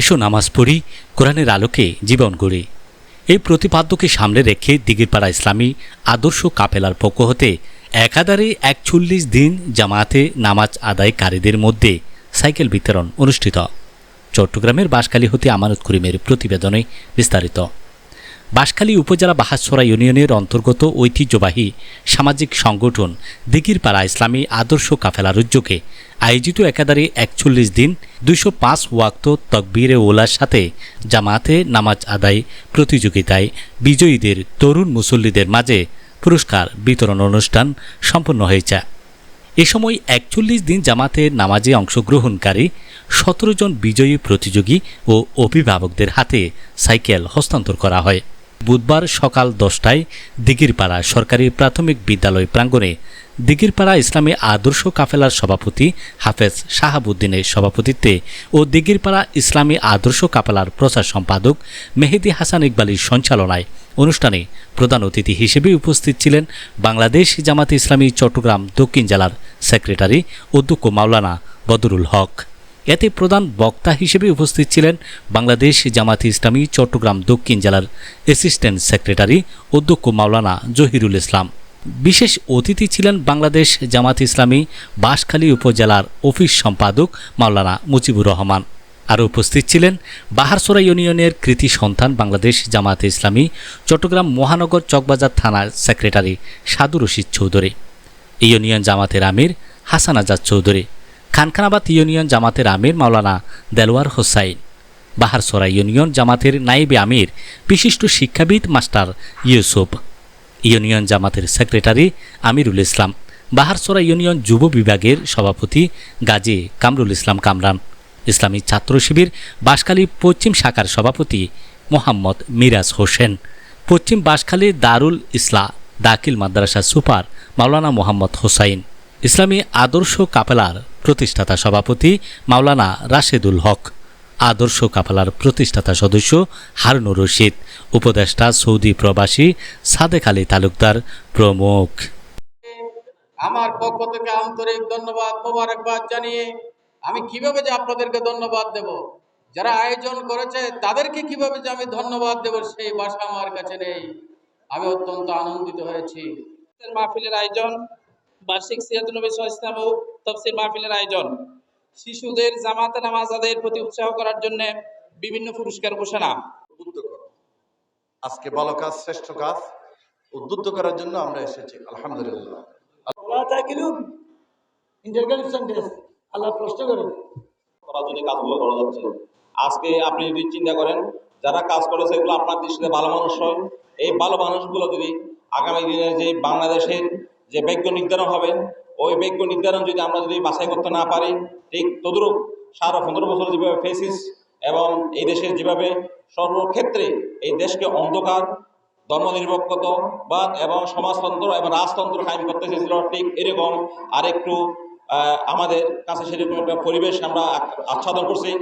এসো নামাজ পড়ি, কোরআনের আলোকে জীবন গড়ি। এই প্রতিপাদ্যকে সামনে রেখে দিগিরপাড়া ইসলামী আদর্শ কাফেলার পক্ষ হতে একাধারে একচল্লিশ দিন জামাতে নামাজ আদায়কারীদের মধ্যে সাইকেল বিতরণ অনুষ্ঠিত। চট্টগ্রামের বাঁশখালী হতে আমানত করিমের প্রতিবেদনে বিস্তারিত। বাঁশখালী উপজেলা বাহাসরা ইউনিয়নের অন্তর্গত ঐতিহ্যবাহী সামাজিক সংগঠন দিগিরপাড়া ইসলামী আদর্শ কাফেলার উদ্যোগে আয়োজিত একাধারে একচল্লিশ দিন দুইশো পাঁচ ওয়াক্ত তকবীরে ওলার সাথে জামাতে নামাজ আদায় প্রতিযোগিতায় বিজয়ীদের, তরুণ মুসল্লিদের মাঝে পুরস্কার বিতরণ অনুষ্ঠান সম্পন্ন হয়েছে। এ সময় একচল্লিশ দিন জামাতের নামাজে অংশগ্রহণকারী সতেরো জন বিজয়ী প্রতিযোগী ও অভিভাবকদের হাতে সাইকেল হস্তান্তর করা হয়। বুধবার সকাল দশটায় দিগিরপাড়া সরকারি প্রাথমিক বিদ্যালয় প্রাঙ্গণে দিগিরপাড়া ইসলামী আদর্শ কাফেলার সভাপতি হাফেজ শাহাবুদ্দিনের সভাপতিত্বে ও দিগিরপাড়া ইসলামী আদর্শ কাফেলার প্রচার সম্পাদক মেহেদি হাসান ইকবালির সঞ্চালনায় অনুষ্ঠানে প্রধান অতিথি হিসেবে উপস্থিত ছিলেন বাংলাদেশ জামাতে ইসলামী চট্টগ্রাম দক্ষিণ জেলার সেক্রেটারি অধ্যক্ষ মাওলানা বদরুল হক। এতে প্রধান বক্তা হিসেবে উপস্থিত ছিলেন বাংলাদেশ জামাতে ইসলামী চট্টগ্রাম দক্ষিণ জেলার অ্যাসিস্ট্যান্ট সেক্রেটারি অধ্যক্ষ মাওলানা জহিরুল ইসলাম। বিশেষ অতিথি ছিলেন বাংলাদেশ জামাত ইসলামী বাঁশখালী উপজেলার অফিস সম্পাদক মাওলানা মুজিবুর রহমান। আরও উপস্থিত ছিলেন বাহারসোরা ইউনিয়নের কৃতি সন্তান বাংলাদেশ জামাতে ইসলামী চট্টগ্রাম মহানগর চকবাজার থানার সেক্রেটারি সাদু রশিদ চৌধুরী, ইউনিয়ন জামাতের আমির হাসান আজাদ চৌধুরী, খানখানাবাদ ইউনিয়ন জামাতের আমির মাওলানা দেলোয়ার হোসাইন, বাহারসোরা ইউনিয়ন জামাতের নাইবে আমির, বিশিষ্ট শিক্ষাবিদ মাস্টার ইউসুফ ইউনিয়ন জামাতের সেক্রেটারি আমিরুল ইসলাম। বাহারসোরা ইউনিয়ন যুব বিভাগের সভাপতি গাজী কামরুল ইসলাম কামরান। ইসলামী ছাত্র শিবির বাঁশখালী পশ্চিম শাখার সভাপতি মোহাম্মদ মিরাজ হোসেন। পশ্চিম বাঁশখালী দারুল ইসলা দাকিল মাদ্রাসা সুপার মাওলানা মোহাম্মদ হোসাইন। ইসলামী আদর্শ কাপেলার প্রতিষ্ঠাতা সভাপতি মাওলানা রাশেদুল হক। আদর্শ কাফেলার প্রতিষ্ঠাতা সদস্য হারুনুর রশিদ উপদেষ্টা সৌদি প্রবাসী সাদেক আলী তালুকদার প্রমুখ। আমার পক্ষ থেকে আন্তরিক ধন্যবাদ মোবারকবাদ জানিয়ে আমি কীভাবে যে আপনাদেরকে ধন্যবাদ দেব? যারা আয়োজন করেছে তাদেরকে কীভাবে যে আমি ধন্যবাদ দেব সেই ভাষা আমার কাছে নেই। আমি অত্যন্ত আনন্দিত হয়েছি। মাহফিলের আয়োজন বার্ষিক সিরাত নবী ও তফসির মাহফিলের আয়োজন। শিশুদের জামাতে নামাজ আদায়ের প্রতি উৎসাহ করার জন্য বিভিন্ন পুরস্কার ঘোষণা। উদ্বুদ্ধ করো। আজকে ভালো কাজ শ্রেষ্ঠ কাজ। উদ্বুদ্ধ করার জন্য আমরা এসেছি। আলহামদুলিল্লাহ। আল্লাহ প্রশ্ন করেন। করার জন্য কাজগুলো করা যাচ্ছে। আজকে আপনি যদি চিন্তা করেন যারা কাজ করেছে এগুলো আপনার দৃষ্টিতে ভালো মানুষ হয়। এই ভালো মানুষগুলো যদি আগামী দিনে যে বাংলাদেশের যে বৈজ্ঞ নির্ধারণ হবে, ওই বৈজ্ঞ নির্ধারণ যদি আমরা যদি বাছাই করতে না পারি, ঠিক তদুরূপ সারা পনেরো বছর যেভাবে ফেসিস এবং এই দেশের যেভাবে সর্বক্ষেত্রে এই দেশকে অন্ধকার ধর্মনিরপেক্ষতাবাদ এবং সমাজতন্ত্র এবং রাজতন্ত্র কায়েম করতে চেয়েছিল, ঠিক এরকম আরেকটু আমাদের কাছে সেরকম একটা পরিবেশ আমরা আচ্ছাদন করছি।